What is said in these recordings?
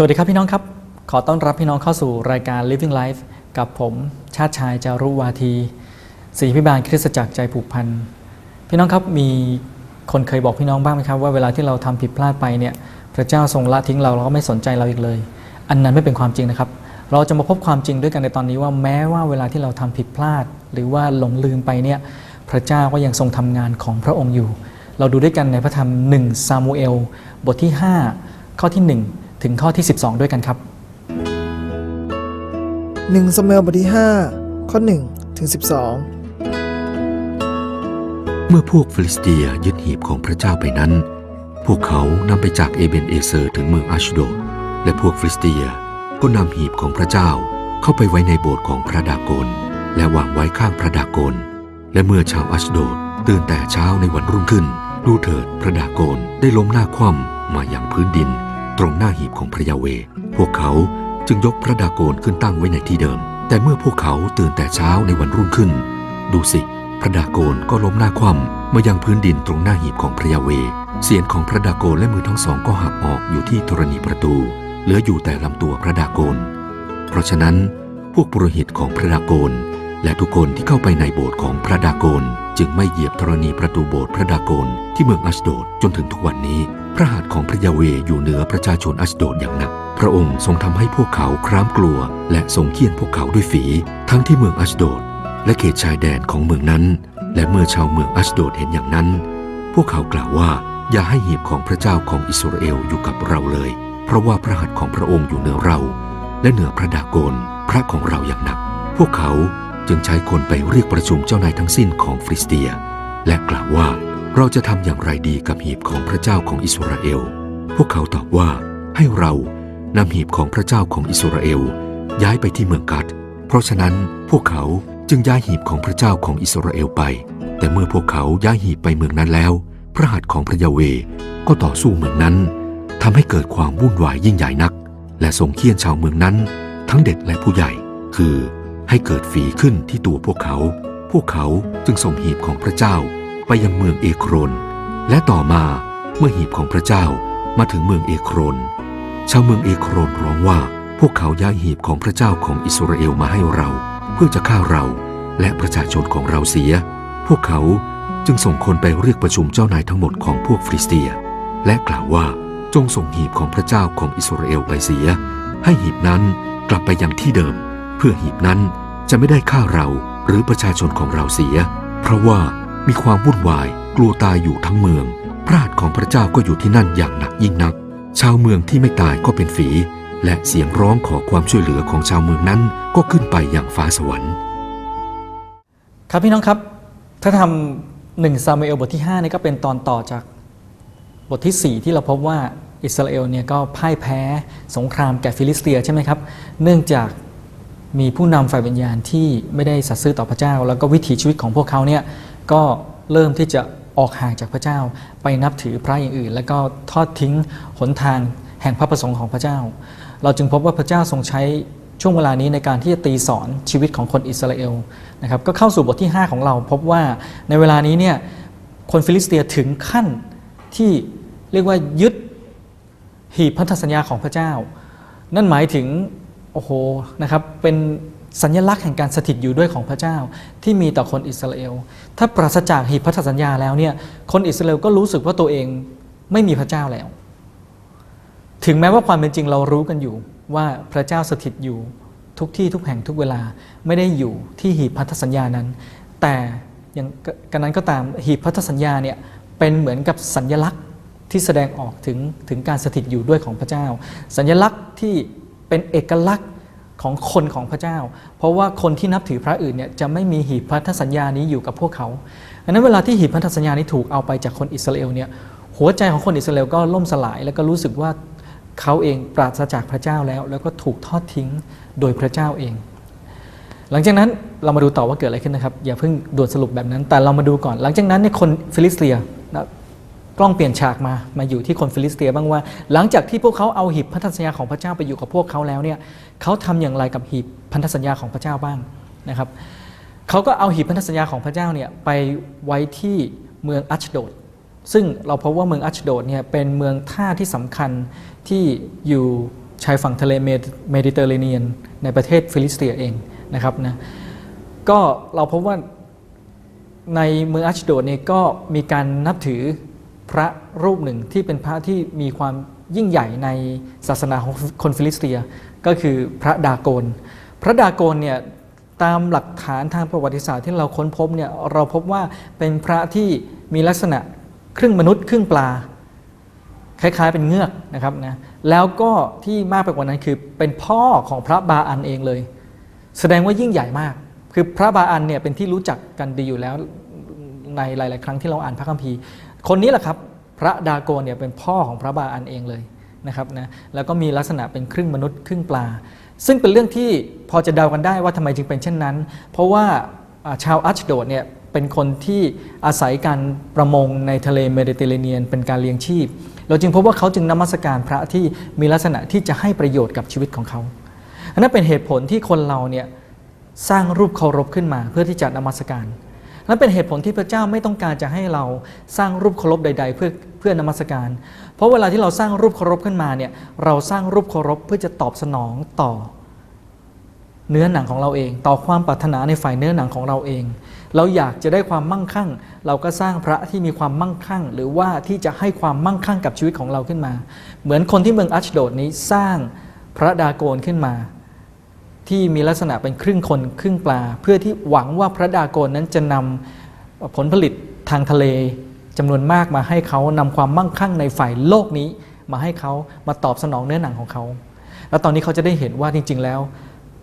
สวัสดีครับพี่น้องครับ ขอต้อนรับพี่น้องเข้าสู่รายการ Living Life กับผมชาติชายจารุวาทีศรีพิบาลคริสตจักรใจผูกพัน พี่น้องครับมีคนเคยบอกพี่น้องบ้างไหมครับว่าเวลาที่เราทำผิดพลาดไปเนี่ยพระเจ้าทรงละทิ้งเราเราก็ไม่สนใจเราอีกเลย อันนั้นไม่เป็นความจริงนะครับ เราจะมาพบความจริงด้วยกันในตอนนี้ว่าแม้ว่าเวลาที่เราทำผิดพลาด หรือว่าหลงลืมไปเนี่ยพระเจ้าก็ยังทรงทำงานของพระองค์อยู่ เราดูด้วยกันในพระธรรม1ซามูเอลบทที่ 5 ข้อที่ 1 ถึงข้อที่ 12 ด้วยกันครับ 1สมเอลบทที่ 5 ข้อ 1 ถึง12เมื่อพวกฟิลิสเตียยึดหีบของพระเจ้าไปนั้น พวกเขานำไปจากเอเบนเอเซอร์ถึงเมืองอัชโดดและพวกฟิลิสเตียก็นำหีบของพระเจ้าเข้าไปไว้ในโบสถ์ของพระดากอนและวางไว้ข้างพระดากอนและเมื่อชาวอัชโดดตื่นแต่เช้าในวันรุ่งขึ้น ดูเถิดพระดากอนได้ล้มหน้าคว่ำมาอย่างพื้นดิน ตรงหน้าหีบของพระยาเว พวกเขาจึงยกพระดาโกนขึ้นตั้งไว้ในที่เดิม แต่เมื่อพวกเขาตื่นแต่เช้าในวันรุ่งขึ้น ดูสิ พระดาโกนก็ล้มหน้าคว่ำมายังพื้นดินตรงหน้าหีบของพระยาเว เสียนของพระดาโกนและมือทั้งสองก็หักออกอยู่ที่ธรณีประตู เหลืออยู่แต่ลำตัวพระดาโกน เพราะฉะนั้นพวกปุโรหิตของพระดาโกนและทุกคนที่เข้าไปในโบสถ์ของพระดาโกน จึงไม่เหยียบธรณีประตูโบสถ์พระดาโกนที่เมืองอัชโดดจนถึงทุกวันนี้ ระหัตถ์ของพระยาเวห์อยู่เหนือประชาชนอัชโดดอย่างหนัก พระองค์ทรงทำให้พวกเขาคร้ามกลัว และทรงเคี่ยนพวกเขาด้วยฝี ทั้งที่เมืองอัชโดดและเขตชายแดนของเมืองนั้น และเมื่อชาวเมืองอัชโดดเห็นอย่างนั้น พวกเขากล่าวว่าอย่าให้หีบของพระเจ้าของอิสราเอลอยู่กับเราเลย เพราะว่าพระหัตถ์ของพระองค์อยู่เหนือเรา และเหนือพระดาโกนพระของเราอย่างหนัก พวกเขาจึงใช้คนไปเรียกประชุมเจ้านายทั้งสิ้นของฟิลิสเตีย และกล่าวว่า เราจะทำอย่างไรดีกับหีบของพระเจ้าของอิสราเอล พวกเขาตอบว่าให้เรานำหีบของพระเจ้าของอิสราเอล ย้ายไปที่เมืองกัด เพราะฉะนั้นพวกเขาจึงย้ายหีบของพระเจ้าของอิสราเอลไป แต่เมื่อพวกเขาย้ายหีบไปเมืองนั้นแล้ว พระหัตถ์ของพระยาเวก็ต่อสู้เมืองนั้นทำให้เกิดความวุ่นวายยิ่งใหญ่นัก และทรงเคี่ยนชาวเมืองนั้น ทั้งเด็กและผู้ใหญ่ คือให้เกิดฝีขึ้นที่ตัวพวกเขา พวกเขาจึงส่งหีบของพระเจ้า ไปยังเมืองเอโครน และต่อมาเมื่อหีบของพระเจ้ามาถึงเมืองเอโครน ชาวเมืองเอโครนร้องว่า พวกเขาย้ายหีบของพระเจ้าของอิสราเอลมาให้เรา เพื่อจะฆ่าเราและประชาชนของเราเสีย พวกเขาจึงส่งคนไปเรียกประชุมเจ้านายทั้งหมดของพวกฟิลิสเตีย และกล่าวว่าจงส่งหีบของพระเจ้าของอิสราเอลไปเสีย ให้หีบนั้นกลับไปยังที่เดิม เพื่อหีบนั้นจะไม่ได้ฆ่าเราหรือประชาชนของเราเสีย เพราะว่า มีความวุ่นวาย กลัวตายอยู่ทั้งเมือง พระหัตถ์ของพระเจ้าก็อยู่ที่นั่นอย่างหนักยิ่งนัก ชาวเมืองที่ไม่ตายก็เป็นฝี และเสียงร้องขอความช่วยเหลือของชาวเมืองนั้นก็ขึ้นไปอย่างฟ้าสวรรค์ ครับพี่น้องครับ ถ้าทำหนึ่งซามูเอลบทที่5นี่ก็เป็นตอนต่อจากบทที่ 4 ที่เราพบว่าอิสราเอลเนี่ยก็พ่ายแพ้สงครามแก่ฟิลิสเตียใช่ไหมครับ เนื่องจากมีผู้นำฝ่ายวิญญาณที่ไม่ได้สัตย์ซื่อต่อพระเจ้า แล้วก็วิถีชีวิตของพวกเขาเนี่ย ก็เริ่มที่จะออกห่างจากพระเจ้า ไปนับถือพระอย่างอื่น แล้วก็ทอดทิ้งหนทางแห่งพระประสงค์ของพระเจ้า เราจึงพบว่าพระเจ้าทรงใช้ช่วงเวลานี้ในการที่จะตีสอนชีวิตของคนอิสราเอลนะครับก็เข้าสู่บทที่ 5 ของเรา พบว่าในเวลานี้เนี่ยคนฟิลิสเตียถึงขั้นที่เรียกว่ายึดหีบพันธสัญญาของพระเจ้า นั่นหมายถึงโอ้โหนะครับเป็น สัญลักษณ์แห่งการสถิตอยู่ด้วยของพระเจ้าที่มีต่อคนอิสราเอล ถ้าปราศจากหีบพันธสัญญาแล้วเนี่ย คนอิสราเอลก็รู้สึกว่าตัวเองไม่มีพระเจ้าแล้ว ถึงแม้ว่าความเป็นจริงเรารู้กันอยู่ว่าพระเจ้าสถิตอยู่ทุกที่ทุกแห่งทุกเวลาไม่ได้อยู่ที่หีบพันธสัญญานั้น แต่อย่างกันนั้นก็ตามหีบพันธสัญญาเนี่ยเป็นเหมือนกับสัญลักษณ์ที่แสดงออกถึงถึงการสถิตอยู่ด้วยของพระเจ้า สัญลักษณ์ที่เป็นเอกลักษณ์ ของคนของพระเจ้า เพราะว่าคนที่นับถือพระอื่นเนี่ยจะไม่มีหีบพันธสัญญานี้อยู่กับพวกเขาดังนั้นเวลาที่หีบพันธสัญญานี้ถูกเอาไปจากคนอิสราเอลเนี่ยหัวใจของคนอิสราเอลก็ล่มสลาย แล้วก็รู้สึกว่าเขาเองปราศจากพระเจ้าแล้ว แล้วก็ถูกทอดทิ้งโดยพระเจ้าเอง หลังจากนั้นเรามาดูต่อว่าเกิดอะไรขึ้นนะครับ อย่าเพิ่งด่วนสรุปแบบนั้น แต่เรามาดูก่อน หลังจากนั้นเนี่ยคนฟิลิสเตียนะ กล้องเปลี่ยนฉากมา มาอยู่ที่คนฟิลิสเตียบ้างว่า หลังจากที่พวกเขาเอาหีบพันธสัญญาของพระเจ้าไปอยู่กับพวกเขาแล้วเนี่ยเขาทำอย่างไรกับหีบพันธสัญญาของพระเจ้าบ้างนะครับเขาก็เอาหีบพันธสัญญาของพระเจ้าเนี่ยไปไว้ที่เมืองอัชโดดซึ่งเราพบว่าเมืองอัชโดดเนี่ยเป็นเมืองท่าที่สำคัญที่อยู่ชายฝั่งทะเลเมเมดิเตอร์เรเนียน ในประเทศฟิลิสเตียเองนะครับนะก็เราพบว่าในเมืองอัชโดดเนี่ยก็มีการนับถือ พระรูปหนึ่งที่เป็นพระที่มีความยิ่งใหญ่ในศาสนาของคนฟิลิสเตีย ก็คือพระดาโกน พระดาโกนเนี่ยตามหลักฐานทางประวัติศาสตร์ที่เราค้นพบเนี่ยเราพบว่าเป็นพระที่มีลักษณะครึ่งมนุษย์ครึ่งปลา คล้ายๆเป็นเงือกนะครับนะแล้วก็ที่มากไปกว่านั้นคือเป็นพ่อของพระบาอันเองเลย แสดงว่ายิ่งใหญ่มาก คือพระบาอันเนี่ยเป็นที่รู้จักกันดีอยู่แล้วในหลาย ๆ ครั้งที่เราอ่านพระคัมภีร์ คนนี้แหละครับพระดาโกนเนี่ยเป็นพ่อของพระบาอันเองเลยนะครับนะแล้วก็มีลักษณะเป็นครึ่งมนุษย์ครึ่งปลา ซึ่งเป็นเรื่องที่พอจะเดากันได้ว่าทำไมจึงเป็นเช่นนั้น เพราะว่าอ่าชาวอัชโดดเนี่ยเป็นคนที่อาศัยการประมงในทะเลเมดิเตอร์เรเนียน เป็นการเลี้ยงชีพ เราจึงพบว่าเขาจึงนมัสการพระที่มีลักษณะที่จะให้ประโยชน์กับชีวิตของเขาอันนั้นเป็นเหตุผลที่คนเราเนี่ยสร้างรูปเคารพขึ้นมาเพื่อที่จะนมัสการ นั่นเป็นเหตุผลที่พระเจ้าไม่ต้องการจะให้เราสร้างรูปเคารพใด ๆ เพื่อเพื่อนมัสการ เพราะเวลาที่เราสร้างรูปเคารพขึ้นมาเนี่ยเราสร้างรูปเคารพเพื่อจะตอบสนองต่อ เนื้อหนังของเราเอง ต่อความปรารถนาในฝ่ายเนื้อหนังของเราเอง เราอยากจะได้ความมั่งคั่ง เราก็สร้างพระที่มีความมั่งคั่ง หรือว่าที่จะให้ความมั่งคั่งกับชีวิตของเราขึ้นมา เหมือนคนที่เมืองอัชโดดนี้สร้างพระดาโกนขึ้นมา ที่มีลักษณะเป็นครึ่งคนครึ่งปลา เพื่อที่หวังว่าพระดาโกนนั้นจะนำผลผลิตทางทะเลจำนวนมากมาให้เขานำความมั่งคั่งในฝ่ายโลกนี้มาให้เขามาตอบสนองเนื้อหนังของเขา แล้วตอนนี้เขาจะได้เห็นว่าจริง ๆ แล้ว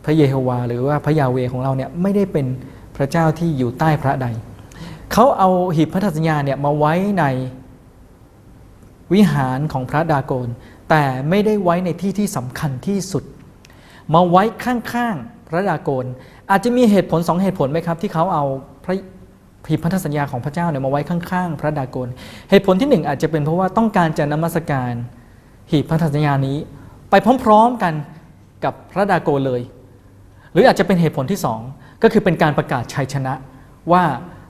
พระเยโฮวาหรือว่าพระยาเวของเราเนี่ยไม่ได้เป็นพระเจ้าที่อยู่ใต้พระใด เขาเอาหีบพันธสัญญาเนี่ยมาไว้ในวิหารของพระดาโกนแต่ไม่ได้ไว้ในที่ที่สำคัญที่สุด มาไว้ข้างๆพระดาโกน อาจจะมีเหตุผลสองเหตุผลไหมครับ ที่เขาเอาพระหีบพันธสัญญาของพระเจ้าเนี่ยมาไว้ข้างๆ พระดาโกน เหตุผลที่หนึ่งอาจจะเป็นเพราะว่าต้องการจะนมัสการหีบพันธสัญญานี้ ไปพร้อมๆกันกับพระดาโกนเลย หรืออาจจะเป็นเหตุผลที่สองก็คือเป็นการประกาศชัยชนะว่า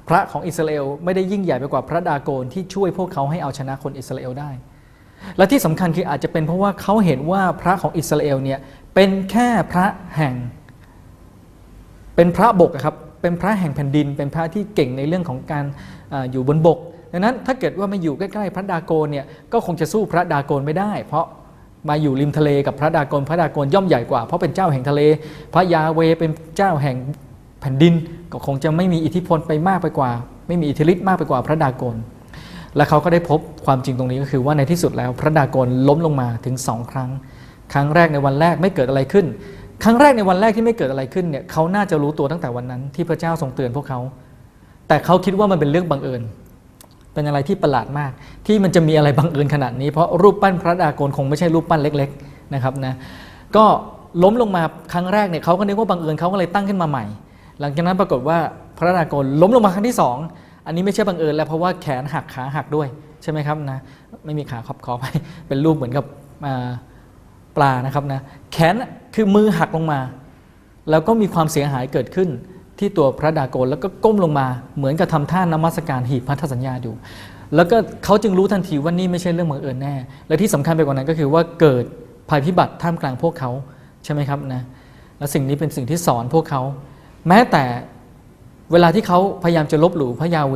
พระของอิสราเอลไม่ได้ยิ่งใหญ่ไปกว่าพระดาโกนที่ช่วยพวกเขาให้เอาชนะคนอิสราเอลได้ และที่สำคัญคืออาจจะเป็นเพราะว่าเขาเห็นว่าพระของอิสราเอลเนี่ย เป็นแค่พระแห่ง เป็นพระบกครับเป็นพระแห่งแผ่นดิน เป็นพระที่เก่งในเรื่องของการออยู่บนบกดังนั้นถ้าเกิดว่ามาอยู่ใกล้ๆพระดาโกนเนี่ยก็คงจะสู้พระดาโกนไม่ได้ เพราะมาอยู่ริมทะเลกับพระดาโกนพระดาโกนย่อมใหญ่กว่าเพราะเป็นเจ้าแห่งทะเล พระยาเวเป็นเจ้าแห่งแผ่นดิน ก็คงจะไม่มีอิทธิพลไปมากไปกว่า ไม่มีอิทธิฤทธิ์มากไปกว่าพระดาโกนและเขาก็ได้พบความจริงตรงนี้ก็คือว่าในที่สุดแล้วพระดาโกนล้มลงมาถึงสองครั้ง ครั้งแรกในวันแรกไม่เกิดอะไรขึ้น ครั้งแรกในวันแรกที่ไม่เกิดอะไรขึ้นเนี่ยเขาน่าจะรู้ตัวตั้งแต่วันนั้น ที่พระเจ้าทรงเตือนพวกเขา แต่เขาคิดว่ามันเป็นเรื่องบังเอิญ เป็นอะไรที่ประหลาดมาก ที่มันจะมีอะไรบังเอิญขนาดนี้ เพราะรูปปั้นพระดาโกนคงไม่ใช่รูปปั้นเล็ก ๆนะครับนะก็ล้มลงมาครั้งแรกเนี่ยเขาก็นึกว่าบังเอิญเขาก็เลยตั้งขึ้นมาใหม่ หลังจากนั้นปรากฏว่าพระดาโกนล้มลงมาครั้งที่สองอันนี้ไม่ใช่บังเอิญแล้วเพราะว่าแขนหักขาหักด้วยใช่ไหมครับนะไม่มีขาขอบคอไปเป็นรูปเหมือนกับอ ปลานะครับนะแขนคือมือหักลงมา แล้วก็มีความเสียหายเกิดขึ้นที่ตัวพระดาโกนแล้วก็ก้มลงมาเหมือนกับทำท่านมัสการหีบพันธสัญญาอยู่ แล้วก็เขาจึงรู้ทันทีว่านี่ไม่ใช่เรื่องบังเอิญแน่ และที่สำคัญไปกว่านั้นก็คือว่าเกิดภัยพิบัติท่ามกลางพวกเขาใช่ไหมครับนะและสิ่งนี้เป็นสิ่งที่สอนพวกเขา แม้แต่เวลาที่เขาพยายามจะลบหลู่พระยาเว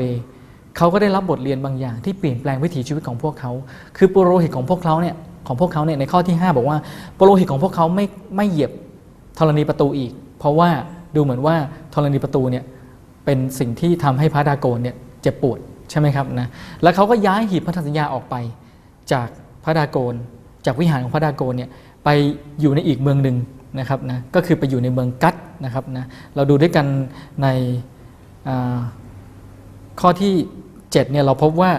เขาก็ได้รับบทเรียนบางอย่างที่เปลี่ยนแปลงวิถีชีวิตของพวกเขา คือปุโรหิตของพวกเขาเนี่ย ของพวกเขาเนี่ยในข้อที่ 5 บอกว่าปโรหิตของพวกเขาไม่ไม่เหยียบธรณีประตูอีก เพราะว่าดูเหมือนว่าธรณีประตูเนี่ยเป็นสิ่งที่ทำให้พระดาโกนเนี่ยเจ็บปวดใช่ไหมครับนะแล้วเขาก็ย้ายหีบพันธสัญญาออกไป จากพระดาโกน จากวิหารของพระดาโกนเนี่ยไปอยู่ในอีกเมืองหนึ่งนะครับนะก็คือไปอยู่ในเมืองกัตนะครับนะเราดูด้วยกันในข้อที่7เนี่ยเราพบว่า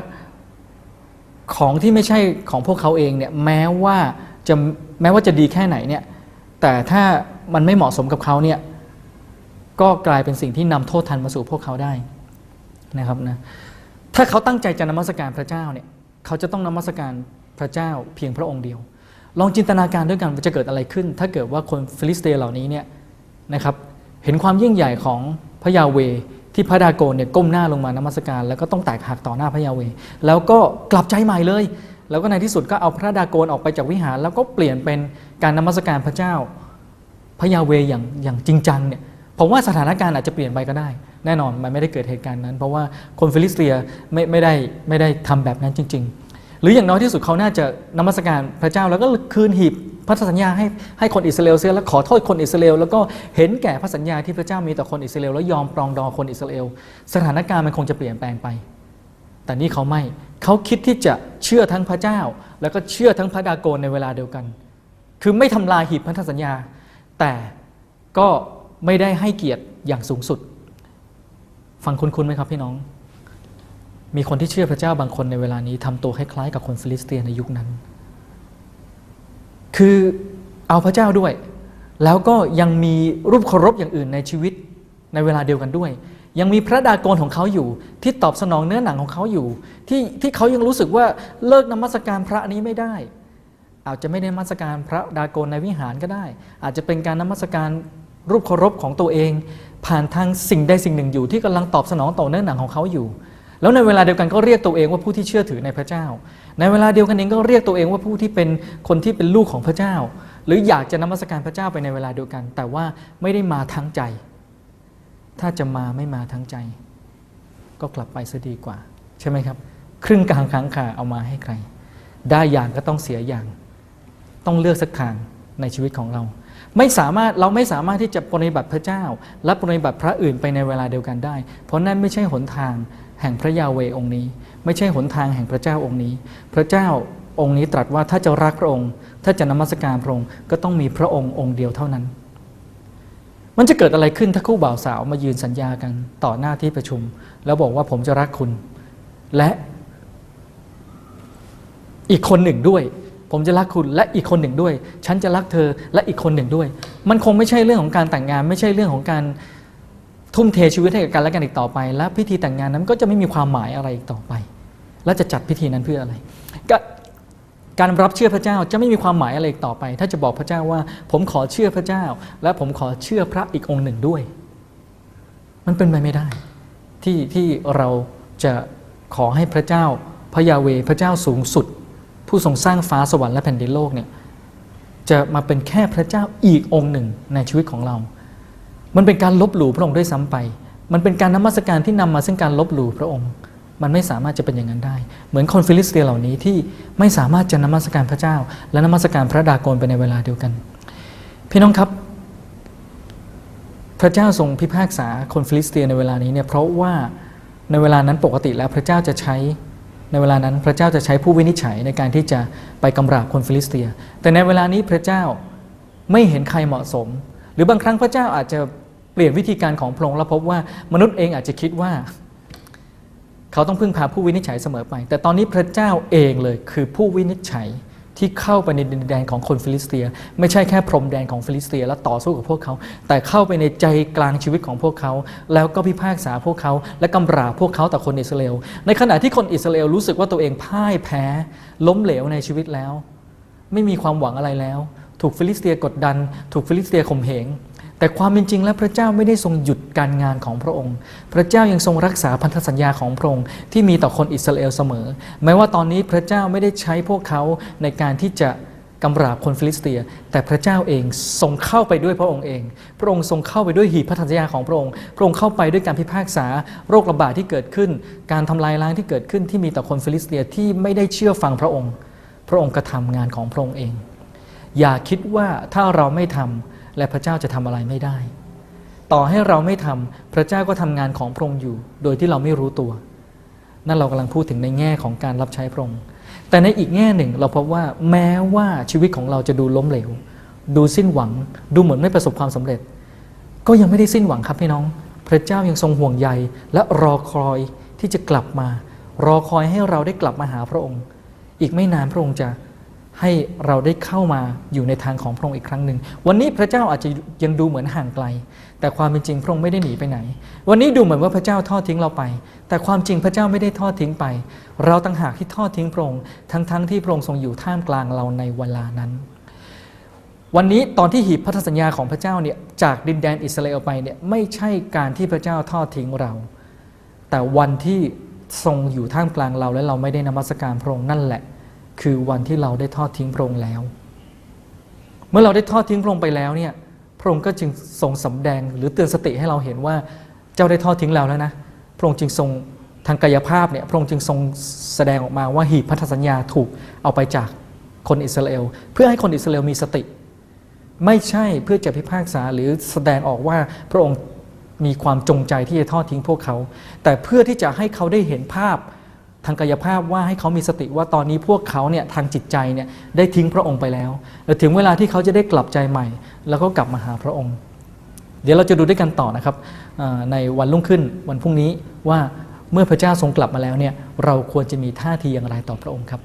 ของที่ไม่ใช่ของพวกเขาเองเนี่ยแม้ว่าจะแม้ว่าจะดีแค่ไหนเนี่ยแต่ถ้ามันไม่เหมาะสมกับเขาเนี่ยก็กลายเป็นสิ่งที่นำโทษทันมาสู่พวกเขาได้นะครับนะถ้าเขาตั้งใจจะนมัสการพระเจ้าเนี่ยเขาจะต้องนมัสการพระเจ้าเพียงพระองค์เดียว ลองจินตนาการด้วยกันว่าจะเกิดอะไรขึ้น ถ้าเกิดว่าคนฟิลิสเตียเหล่านี้เนี่ยนะครับเห็นความยิ่งใหญ่ของ พระยาเวที่พระดาโกนเนี่ยก้มหน้าลงมานมัสการ แล้วก็ต้องแตกหักต่อหน้าพระยาเว แล้วก็กลับใจใหม่เลย แล้วก็ในที่สุดก็เอาพระดาโกนออกไปจากวิหาร แล้วก็เปลี่ยนเป็นการนมัสการพระเจ้าพระยาเวอย่างอย่างจริงจังเนี่ยผมว่าสถานการณ์อาจจะเปลี่ยนไปก็ได้ แน่นอนมันไม่ได้เกิดเหตุการณ์นั้น เพราะว่าคนฟิลิสเตียไม่ไม่ได้ไม่ได้ทำแบบนั้นจริง ๆ หรืออย่างน้อยที่สุดเขาน่าจะนมัสการพระเจ้าแล้วก็คืนหีบ พันธสัญญาให้ให้คนอิสราเอลเสียแล้วขอโทษคนอิสราเอลแล้วก็เห็นแก่พระสัญญาที่พระเจ้ามีต่อคนอิสราเอลแล้วยอมปรองดองคนอิสราเอลสถานการณ์มันคงจะเปลี่ยนแปลงไป แต่นี่เขาไม่เขาคิดที่จะเชื่อทั้งพระเจ้า แล้วก็เชื่อทั้งพระดาโกนในเวลาเดียวกัน คือไม่ทำลายหีบพันธสัญญา แต่ก็ไม่ได้ให้เกียรติอย่างสูงสุด ฟังคุ้นๆไหมครับพี่น้อง มีคนที่เชื่อพระเจ้าบางคนในเวลานี้ทำตัวคล้ายๆกับคนฟิลิสเตียนในยุคนั้น คือเอาพระเจ้าด้วย แล้วก็ยังมีรูปเคารพอย่างอื่นในชีวิตในเวลาเดียวกันด้วย ยังมีพระดากรของเขาอยู่ ที่ตอบสนองเนื้อหนังของเขาอยู่ ที่ที่เขายังรู้สึกว่าเลิกนมัสการพระนี้ไม่ได้ อาจจะไม่ได้นมัสการพระดากรในวิหารก็ได้ อาจจะเป็นการนมัสการรูปเคารพของตัวเอง ผ่านทางสิ่งใดสิ่งหนึ่งอยู่ ที่กำลังตอบสนองต่อเนื้อหนังของเขาอยู่ แล้วในเวลาเดียวกันก็เรียกตัวเองว่าผู้ที่เชื่อถือในพระเจ้า ในเวลาเดียวกันเองก็เรียกตัวเองว่าผู้ที่เป็นคนที่เป็นลูกของพระเจ้า หรืออยากจะนมัสการพระเจ้าไปในเวลาเดียวกัน แต่ว่าไม่ได้มาทั้งใจ ถ้าจะมาไม่มาทั้งใจ ก็กลับไปซะดีกว่า ใช่ไหมครับ ครึ่งกลางครั้งขาเอามาให้ใคร ได้อย่างก็ต้องเสียอย่าง ต้องเลือกสักทางในชีวิตของเรา ไม่สามารถเราไม่สามารถที่จะปฏิบัติพระเจ้า และปฏิบัติพระอื่นไปในเวลาเดียวกันได้ เพราะนั่นไม่ใช่หนทางแห่งพระยาเวองค์นี้ ไม่ใช่หนทางแห่งพระเจ้าองค์นี้ พระเจ้าองค์นี้ตรัสว่าถ้าจะรักพระองค์ ถ้าจะนมัสการพระองค์ก็ต้องมีพระองค์องค์เดียวเท่านั้น มันจะเกิดอะไรขึ้นถ้าคู่บ่าวสาวมายืนสัญญากันต่อหน้าที่ประชุม แล้วบอกว่าผมจะรักคุณ และอีกคนหนึ่งด้วย ผมจะรักคุณและอีกคนหนึ่งด้วย ฉันจะรักเธอและอีกคนหนึ่งด้วย มันคงไม่ใช่เรื่องของการแต่งงาน ไม่ใช่เรื่องของการ ทุ่มเทชีวิตให้กับกันและกันอีกต่อไป และพิธีแต่งงานนั้นก็จะไม่มีความหมายอะไรอีกต่อไป แล้วจะจัดพิธีนั้นเพื่ออะไรกการรับเชื่อพระเจ้าจะไม่มีความหมายอะไรอีกต่อไป ถ้าจะบอกพระเจ้าว่า ผมขอเชื่อพระเจ้า และผมขอเชื่อพระอีกองค์หนึ่งด้วย มันเป็นไปไม่ได้ ที่ที่เราจะขอให้พระเจ้าพระยาเวพระเจ้าสูงสุด ผู้ทรงสร้างฟ้าสวรรค์และแผ่นดินโลกเนี่ยจะมาเป็นแค่พระเจ้าอีกองค์หนึ่งในชีวิตของเรา มันเป็นการลบหลู่พระองค์ด้วยซ้ำไป มันเป็นการนมัสการที่นำมาซึ่งการลบหลู่พระองค์ มันไม่สามารถจะเป็นอย่างนั้นได้ เหมือนคนฟิลิสเตียเหล่านี้ที่ไม่สามารถจะนมัสการพระเจ้า และนมัสการพระดากรไปในเวลาเดียวกัน พี่น้องครับ พระเจ้าทรงพิพากษาคนฟิลิสเตียในเวลานี้เนี่ยเพราะว่าในเวลานั้นปกติแล้วพระเจ้าจะใช้ในเวลานั้นพระเจ้าจะใช้ผู้วินิจฉัยในการที่จะไปกำราบคนฟิลิสเตีย แต่ในเวลานี้พระเจ้าไม่เห็นใครเหมาะสม หรือบางครั้งพระเจ้าอาจจะ ลี่ยนวิธีการของพระองค์แล้วพบว่ามนุษย์เองอาจจะคิดว่า เขาต้องพึ่งพาผู้วินิจฉัยเสมอไป แต่ตอนนี้พระเจ้าเองเลยคือผู้วินิจฉัยที่เข้าไปในดินแดนของคนฟิลิสเตีย ไม่ใช่แค่พรมแดนของฟิลิสเตีย แล้วต่อสู้กับพวกเขา แต่เข้าไปในใจกลางชีวิตของพวกเขา แล้วก็พิพากษาพวกเขา และกำราพวกเขาต่อคนอิสราเอล ในขณะที่คนอิสราเอลรู้สึกว่าตัวเองพ่ายแพ้ ล้มเหลวในชีวิตแล้ว ไม่มีความหวังอะไรแล้ว ถูกฟิลิสเตียกดดัน ถูกฟิลิสเตียข่มเหง แต่ความเป็นจริงแล้วพระเจ้าไม่ได้ทรงหยุดการงานของพระองค์ พระเจ้ายังทรงรักษาพันธสัญญาของพระองค์ที่มีต่อคนอิสราเอลเสมอ แม้ว่าตอนนี้พระเจ้าไม่ได้ใช้พวกเขาในการที่จะกำราบคนฟิลิสเตีย แต่พระเจ้าเองทรงเข้าไปด้วยพระองค์เอง พระองค์ทรงเข้าไปด้วยหีบพันธสัญญาของพระองค์ พระองค์เข้าไปด้วยการพิพากษาโรคระบาดที่เกิดขึ้น การทำลายล้างที่เกิดขึ้นที่มีต่อคนฟิลิสเตียที่ไม่ได้เชื่อฟังพระองค์ พระองค์กระทำงานของพระองค์เอง อย่าคิดว่าถ้าเราไม่ทำ และพระเจ้าจะทำอะไรไม่ได้ ต่อให้เราไม่ทำพระเจ้าก็ทำงานของพระองค์อยู่ โดยที่เราไม่รู้ตัว นั่นเรากำลังพูดถึงในแง่ของการรับใช้พระองค์แต่ในอีกแง่หนึ่งเราพบว่าแม้ว่าชีวิตของเราจะดูล้มเหลว ดูสิ้นหวัง ดูเหมือนไม่ประสบความสำเร็จ ก็ยังไม่ได้สิ้นหวังครับพี่น้อง พระเจ้ายังทรงห่วงใย และรอคอยที่จะกลับมา รอคอยให้เราได้กลับมาหาพระองค์ อีกไม่นานพระองค์จะ ให้เราได้เข้ามาอยู่ในทางของพระองค์อีกครั้งหนึ่ง วันนี้พระเจ้าอาจจะยังดูเหมือนห่างไกล แต่ความเป็นจริงพระองค์ไม่ได้หนีไปไหน วันนี้ดูเหมือนว่าพระเจ้าทอดทิ้งเราไป แต่ความจริงพระเจ้าไม่ได้ทอดทิ้งไป เราต่างหากที่ทอดทิ้งพระองค์ทั้งๆที่พระองค์ทรงอยู่ท่ามกลางเราในเวลานั้น วันนี้ตอนที่หีบพันธสัญญาของพระเจ้าเนี่ยจากดินแดนอิสราเอลไปเนี่ยไม่ใช่การที่พระเจ้าทอดทิ้งเรา แต่วันที่ทรงอยู่ท่ามกลางเราและเราไม่ได้นมัสการพระองค์นั่นแหละ คือวันที่เราได้ทอดทิ้งพระองค์แล้ว เมื่อเราได้ทอดทิ้งพระองค์ไปแล้วเนี่ยพระองค์ก็จึงทรงสำแดงหรือเตือนสติให้เราเห็นว่าเจ้าได้ทอดทิ้งเราแล้วนะพระองค์จึงทรงทางกายภาพเนี่ยพระองค์จึงทรงแสดงออกมาว่าหีบพันธสัญญาถูกเอาไปจากคนอิสราเอล เพื่อให้คนอิสราเอลมีสติ ไม่ใช่เพื่อจะพิพากษาหรือแสดงออกว่าพระองค์มีความจงใจที่จะทอดทิ้งพวกเขา แต่เพื่อที่จะให้เขาได้เห็นภาพ ทางกายภาพว่าให้เขามีสติว่าตอนนี้พวกเขาเนี่ยทางจิตใจเนี่ยได้ทิ้งพระองค์ไปแล้วแล้วถึงเวลาที่เขาจะได้กลับใจใหม่ แล้วก็กลับมาหาพระองค์ เดี๋ยวเราจะดูด้วยกันต่อนะครับในวันรุ่งขึ้นวันพรุ่งนี้ว่าเมื่อพระเจ้าทรงกลับมาแล้วเนี่ยเราควรจะมีท่าทีอย่างไรต่อพระองค์ครับ